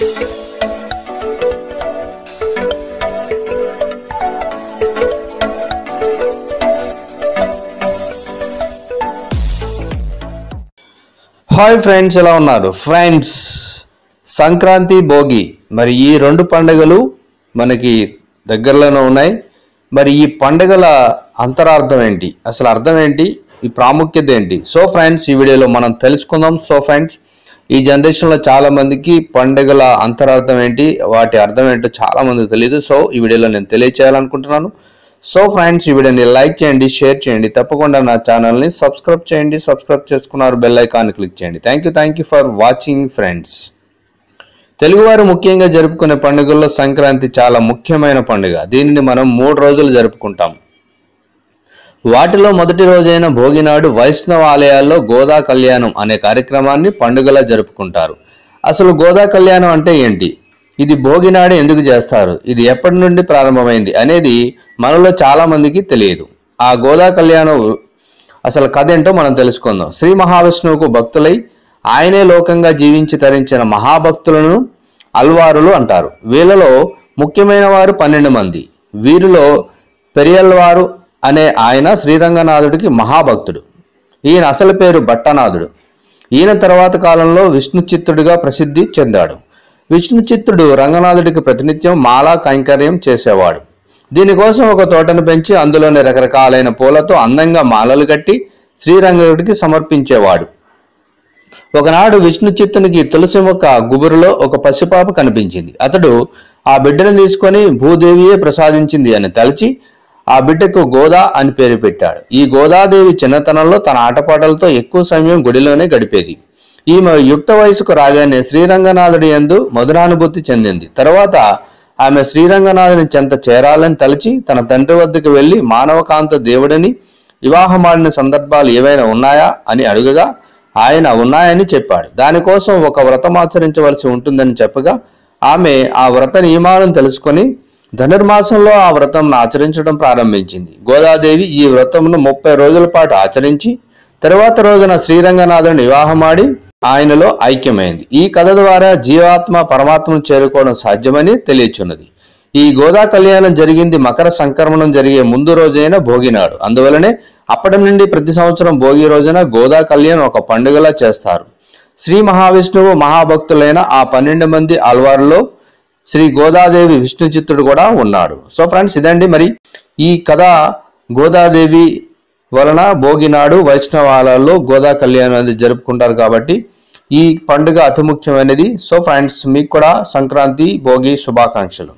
Hi friends ఎలా ఉన్నారు? Friends Sankranti Bhogi. మరి ఈ రెండు పండుగలు మనకి దగ్గరలోనే ఉన్నాయి. మరి ఈ పండుగల అంతరార్థం ఏంటి? అసలు అర్థం ఏంటి? ఈ ప్రాముఖ్యత ఏంటి? సో ఫ్రెండ్స్ ఈ వీడియోలో మనం తెలుసుకుందాం. సో ఫ్రెండ్స్ ఈ జనరేషన్లో చాలా మందికి పండుగల అంతరార్థం ఏంటి వాటి అర్థం ఏంటో చాలా మందికి తెలియదు సో ఈ వీడియోలో నేను తెలియచేయాలనుకుంటున్నాను. సో ఫ్రెండ్స్ ఈ వీడియోని లైక్ చేయండి షేర్ చేయండి. తప్పకుండా నా ఛానల్ని సబ్స్క్రైబ్ చేయండి. సబ్స్క్రైబ్ చేసుకున్నారు బెల్ ఐకాన్ క్లిక్ చేయండి. Thank you thank you for watching friends. తెలుగువారు ముఖ్యంగా జరుపుకునే పండుగల్లో సంక్రాంతి చాలా ముఖ్యమైన పండుగ. దీనిని మనం మూడు రోజులు జరుపుకుంటాం. వాటిలో మొదటి రోజైన భోగినాడు వైష్ణవ ఆలయాల్లో గోదా కళ్యాణం అనే కార్యక్రమాన్ని పండుగలా జరుపుకుంటారు. అసలు గోదా కళ్యాణం అంటే ఏంటి? ఇది భోగినాడు ఎందుకు చేస్తారు? ఇది ఎప్పటి నుండి ప్రారంభమైంది అనేది మనలో చాలామందికి తెలియదు. ఆ గోదా కళ్యాణం అసలు కథ ఏంటో మనం తెలుసుకుందాం. శ్రీ మహావిష్ణువుకు భక్తులై ఆయనే లోకంగా జీవించి తరించిన మహాభక్తులను అల్వారులు అంటారు. వీళ్ళలో ముఖ్యమైన వారు పన్నెండు మంది. వీరిలో పెరియల్వారు అనే ఆయన శ్రీరంగనాథుడికి మహాభక్తుడు. ఈయన అసలు పేరు భట్టనాథుడు. ఈయన తర్వాత కాలంలో విష్ణు చిత్రుడిగా ప్రసిద్ధి చెందాడు. విష్ణు చిత్రుడు రంగనాథుడికి ప్రతినిత్యం మాలా కైంకర్యం చేసేవాడు. దీనికోసం ఒక తోటను పెంచి అందులోని రకరకాలైన పూలతో అందంగా మాలలు కట్టి శ్రీరంగనుడికి సమర్పించేవాడు. ఒకనాడు విష్ణు చిత్తునికి తులసి మొక్క గుబురులో ఒక పసిపాప కనిపించింది. అతడు ఆ బిడ్డను తీసుకొని భూదేవియే ప్రసాదించింది అని తలచి ఆ బిడ్డకు గోదా అని పేరు పెట్టాడు. ఈ గోదాదేవి చిన్నతనంలో తన ఆటపాటలతో ఎక్కువ సమయం గుడిలోనే గడిపేది. ఈమె యుక్త వయసుకు రాగానే శ్రీరంగనాథుడి యందు మధురానుభూతి చెందింది. తర్వాత ఆమె శ్రీరంగనాథుని చెంత చేరాలని తలచి తన తండ్రి వద్దకు వెళ్ళి మానవకాంత దేవుడిని వివాహమాడిన సందర్భాలు ఏవైనా ఉన్నాయా అని అడుగగా ఆయన ఉన్నాయని చెప్పాడు. దానికోసం ఒక వ్రతం ఆచరించవలసి ఉంటుందని చెప్పగా ఆమె ఆ వ్రత నియమాలను తెలుసుకొని ధనుర్మాసంలో ఆ వ్రతం ఆచరించడం ప్రారంభించింది. గోదాదేవి ఈ వ్రతమును ముప్పై రోజుల పాటు ఆచరించి తరువాత రోజున శ్రీరంగనాథుని వివాహమాడి ఆయనలో ఐక్యమైంది. ఈ కథ ద్వారా జీవాత్మ పరమాత్మను చేరుకోవడం సాధ్యమని తెలియచున్నది. ఈ గోదా కళ్యాణం జరిగింది మకర సంక్రమణం జరిగే ముందు రోజైన భోగినాడు. అందువలనే అప్పటి నుండి ప్రతి సంవత్సరం భోగి రోజున గోదా కళ్యాణం ఒక పండుగలా చేస్తారు. శ్రీ మహావిష్ణువు మహాభక్తులైన ఆ పన్నెండు మంది అల్వారులో శ్రీ గోదాదేవి విష్ణు చిత్తుడు కూడా ఉన్నాడు. సో ఫ్రెండ్స్ ఇదండి మరి ఈ కథ గోదాదేవి వలన భోగినాడు వైష్ణవాలలో గోదా కళ్యాణం అనేది జరుపుకుంటారు కాబట్టి ఈ పండుగ అతి ముఖ్యమైనది. సో ఫ్రెండ్స్ మీకు కూడా సంక్రాంతి భోగి శుభాకాంక్షలు.